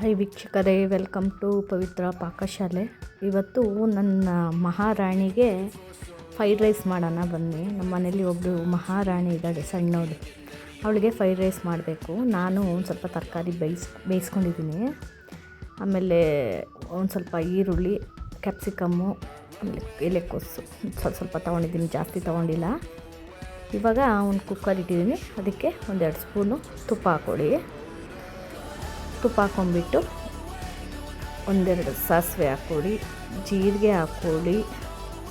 Hi ವೀಕ್ಷಕರೇ, welcome to ಪವಿತ್ರ ಪಾಕಶಾಲೆ. ಇವತ್ತು ನನ್ನ ಮಹಾರಾಣಿಗೆ ಫ್ರೈಡ್ ರೈಸ್ ಮಾಡೋಣ ಬನ್ನಿ. ನಮ್ಮ ಮನೇಲಿ ಒಬ್ಬರು ಮಹಾರಾಣಿ ಇದ್ದಾಳೆ, ಸಣ್ಣವಳು. ಅವಳಿಗೆ ಫ್ರೈಡ್ ರೈಸ್ ಮಾಡಬೇಕು. ನಾನು ಒಂದು ಸ್ವಲ್ಪ ತರಕಾರಿ ಬೇಯಿಸ್, ಬೇಯಿಸ್ಕೊಂಡಿದ್ದೀನಿ. ಆಮೇಲೆ ಒಂದು ಸ್ವಲ್ಪ ಈರುಳ್ಳಿ ಕ್ಯಾಪ್ಸಿಕಮ್ಮು ಆಮೇಲೆ ಎಲೆಕೋಸು ಸ್ವಲ್ಪ ಸ್ವಲ್ಪ ತೊಗೊಂಡಿದ್ದೀನಿ, ಜಾಸ್ತಿ ತೊಗೊಂಡಿಲ್ಲ. ಇವಾಗ ಒಂದು ಕುಕ್ಕರ್ ಇಟ್ಟಿದ್ದೀನಿ. ಅದಕ್ಕೆ ಒಂದೆರಡು ಸ್ಪೂನು ತುಪ್ಪ ಹಾಕ್ಕೊಳ್ಳಿ. ತುಪ್ಪ ಹಾಕ್ಕೊಂಬಿಟ್ಟು ಒಂದೆರಡು ಸಾಸಿವೆ ಹಾಕ್ಕೊಳ್ಳಿ, ಜೀರಿಗೆ ಹಾಕ್ಕೊಳ್ಳಿ,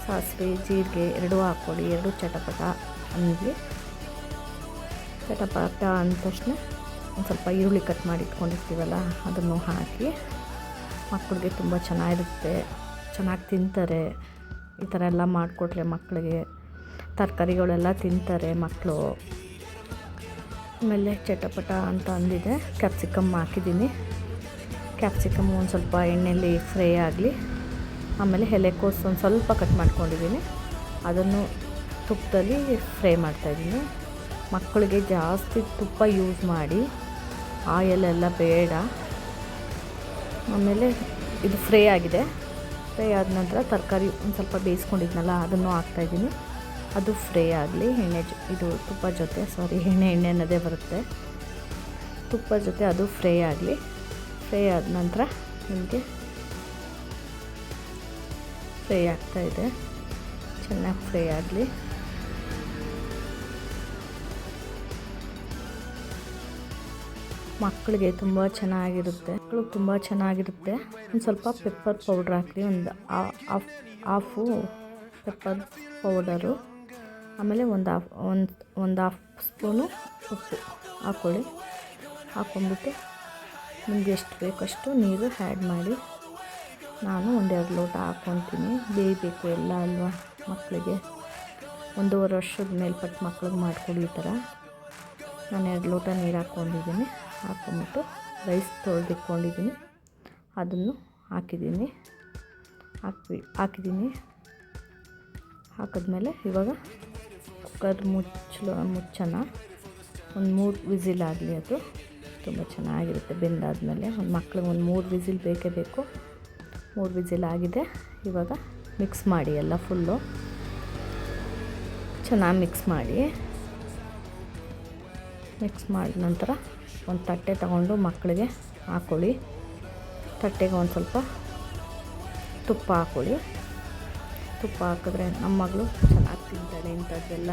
ಸಾಸಿವೆ, ಜೀರಿಗೆ ಎರಡೂ ಹಾಕ್ಕೊಳ್ಳಿ, ಎರಡು ಚಟಪಟ ಅನ್ನಲಿ ಚಟಪಟ ಅಂದ ತಕ್ಷಣ ಒಂದು ಸ್ವಲ್ಪ ಈರುಳ್ಳಿ ಕಟ್ ಮಾಡಿ ಇಟ್ಕೊಂಡಿರ್ತೀವಲ್ಲ, ಅದನ್ನು ಹಾಕಿ ಮಕ್ಕಳಿಗೆ ತುಂಬ ಚೆನ್ನಾಗಿರುತ್ತೆ, ಚೆನ್ನಾಗಿ ತಿಂತಾರೆ. ಈ ಥರ ಎಲ್ಲ ಮಾಡಿಕೊಟ್ರೆ ಮಕ್ಕಳಿಗೆ ತರಕಾರಿಗಳೆಲ್ಲ ತಿಂತಾರೆ ಮಕ್ಕಳು ಆಮೇಲೆ ಚಟಪಟ ಅಂತ ಅಂದಿದೆ. ಕ್ಯಾಪ್ಸಿಕಮ್ ಹಾಕಿದ್ದೀನಿ. ಕ್ಯಾಪ್ಸಿಕಮ್ ಒಂದು ಸ್ವಲ್ಪ ಎಣ್ಣೆಯಲ್ಲಿ ಫ್ರೈ ಆಗಲಿ. ಆಮೇಲೆ ಎಲೆಕೋಸು ಒಂದು ಸ್ವಲ್ಪ ಕಟ್ ಮಾಡ್ಕೊಂಡಿದ್ದೀನಿ. ಅದನ್ನು ತುಪ್ಪದಲ್ಲಿ ಫ್ರೈ ಮಾಡ್ತಾಯಿದ್ದೀನಿ ಮಕ್ಕಳಿಗೆ ಜಾಸ್ತಿ ತುಪ್ಪ ಯೂಸ್ ಮಾಡಿ. ಆಯಲೆಲ್ಲ ಬೇಡ. ಆಮೇಲೆ ಇದು ಫ್ರೈ ಆಗಿದೆ. ಫ್ರೈ ಆದ ನಂತರ ತರಕಾರಿ ಒಂದು ಸ್ವಲ್ಪ ಬೇಯಿಸ್ಕೊಂಡಿದ್ನಲ್ಲ, ಅದನ್ನು ಹಾಕ್ತಾಯಿದ್ದೀನಿ ಅದು ಫ್ರೈ ಆಗಲಿ, ಎಣ್ಣೆ ಜೊ, ಇದು ತುಪ್ಪ ಜೊತೆ, ಸಾರಿ, ಎಣ್ಣೆ ಎಣ್ಣೆ ಅನ್ನೋದೇ ಬರುತ್ತೆ. ತುಪ್ಪ ಜೊತೆ ಅದು ಫ್ರೈ ಆಗಲಿ. ಫ್ರೈ ಆದ ನಂತರ ನಿಮಗೆ ಫ್ರೈ ಆಗ್ತಾಯಿದೆ ಚೆನ್ನಾಗಿ ಫ್ರೈ ಆಗಲಿ. ಮಕ್ಕಳಿಗೆ ತುಂಬ ಚೆನ್ನಾಗಿರುತ್ತೆ. ಮಕ್ಕಳು ತುಂಬ ಚೆನ್ನಾಗಿರುತ್ತೆ. ಒಂದು ಸ್ವಲ್ಪ ಪೆಪ್ಪರ್ ಪೌಡ್ರ್ ಹಾಕಿ ಒಂದು ಹಾಫ್ ಹಾಫು ಪೆಪ್ಪರ್ ಪೌಡರು. ಆಮೇಲೆ ಒಂದು ಹಾಫ್, ಒಂದು ಒಂದು ಹಾಫ್ ಸ್ಪೂನು ಉಪ್ಪು ಹಾಕ್ಕೊಳ್ಳಿ. ಹಾಕ್ಕೊಂಬಿಟ್ಟು ನಿಮ್ಗೆ ಎಷ್ಟು ಬೇಕಷ್ಟು ನೀರು ಆ್ಯಡ್ ಮಾಡಿ ನಾನು ಒಂದೆರಡು ಲೋಟ ಹಾಕ್ಕೊತೀನಿ. ಬೇಯಬೇಕು ಎಲ್ಲ ಅಲ್ವಾ ಮಕ್ಕಳಿಗೆ ಒಂದೂವರೆ ವರ್ಷದ ಮೇಲ್ಪಟ್ಟು ಮಕ್ಳಿಗೆ ಮಾಡ್ಕೊಳ್ಳಿ ಈ ಥರ. ನಾನು ಎರಡು ಲೋಟ ನೀರು ಹಾಕ್ಕೊಂಡಿದ್ದೀನಿ. ಹಾಕ್ಕೊಂಬಿಟ್ಟು ರೈಸ್ ತೊಳೆದಿಟ್ಕೊಂಡಿದ್ದೀನಿ. ಅದನ್ನು ಹಾಕಿದ್ದೀನಿ. ಹಾಕಿ ಹಾಕಿದ್ದೀನಿ. ಹಾಕಿದ್ಮೇಲೆ ಇವಾಗ ಕುಕ್ಕರ್ ಮುಚ್ಚಲು ಮುಚ್ಚೋಣ ಒಂದು ಮೂರು ವಿಸಿಲ್ ಆಗಲಿ ಅದು. ತುಂಬ ಚೆನ್ನಾಗಿರುತ್ತೆ ಬೆಂದಾದಮೇಲೆ. ಒಂದು ಮಕ್ಳಿಗೆ ಒಂದು ಮೂರು ವಿಸಿಲ್ ಬೇಕೇ ಬೇಕು. ಮೂರು ವಿಸಿಲ್ ಆಗಿದೆ. ಇವಾಗ ಮಿಕ್ಸ್ ಮಾಡಿ ಎಲ್ಲ ಫುಲ್ಲು. ಚೆನ್ನಾಗಿ ಮಿಕ್ಸ್ ಮಾಡಿ. ಮಿಕ್ಸ್ ಮಾಡಿದ ನಂತರ ಒಂದು ತಟ್ಟೆ ತಗೊಂಡು ಮಕ್ಕಳಿಗೆ ಹಾಕ್ಕೊಳ್ಳಿ ತಟ್ಟೆಗೆ ಒಂದು ಸ್ವಲ್ಪ ತುಪ್ಪ ಹಾಕ್ಕೊಳ್ಳಿ ತುಪ್ಪ ಹಾಕಿದ್ರೆ ನಮ್ಮ ಮಗಳು ಚೆನ್ನಾಗಿ ತಿಂತಾಳೆ ಇಂಥದ್ದೆಲ್ಲ.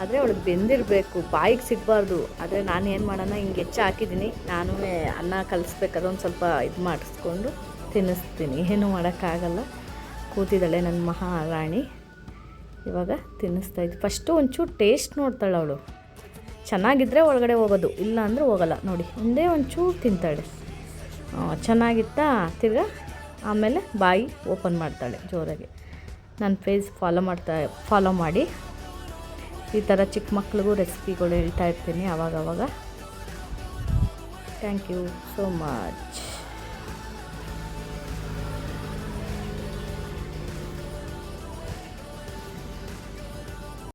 ಆದರೆ ಅವಳು ಬೆಂದಿರಬೇಕು, ಬಾಯಿಗೆ ಸಿಗಬಾರ್ದು. ಆದರೆ ನಾನು ಏನು ಮಾಡೋಣ, ಹಿಂಗೆ ಹೆಚ್ಚು ಹಾಕಿದ್ದೀನಿ. ನಾನು ಅನ್ನ ಕಲಿಸ್ಬೇಕಾದ್ರೆ ಒಂದು ಸ್ವಲ್ಪ ಇದು ಮಾಡಿಸ್ಕೊಂಡು ತಿನ್ನಿಸ್ತೀನಿ. ಏನು ಮಾಡೋಕ್ಕಾಗಲ್ಲ. ಕೂತಿದ್ದಾಳೆ ನನ್ನ ಮಹಾರಾಣಿ. ಇವಾಗ ತಿನ್ನಿಸ್ತಾ ಇದ್ದೆ ಫಸ್ಟು ಒಂಚೂರು ಟೇಸ್ಟ್ ನೋಡ್ತಾಳೆ ಅವಳು. ಚೆನ್ನಾಗಿದ್ದರೆ ಒಳಗಡೆ ಹೋಗೋದು ಇಲ್ಲ ಅಂದರೆ ಹೋಗಲ್ಲ. ನೋಡಿ, ಒಂದೇ ಒಂಚೂರು ತಿಂತಾಳೆ. ಚೆನ್ನಾಗಿತ್ತಾ? ತಿರ್ಗಾ ಆಮೇಲೆ ಬಾಯಿ ಓಪನ್ ಮಾಡ್ತಾಳೆ ಜೋರಾಗಿ. ನನ್ನ ಫೇಸ್ ಫಾಲೋ ಮಾಡ್ತಾ, ಫಾಲೋ ಮಾಡಿ. ಈ ಥರ ಚಿಕ್ಕ ಮಕ್ಳಿಗೂ ರೆಸಿಪಿಗಳು ಹೇಳ್ತಾ ಇರ್ತೀನಿ ಆವಾಗವಾಗ. Thank you so much.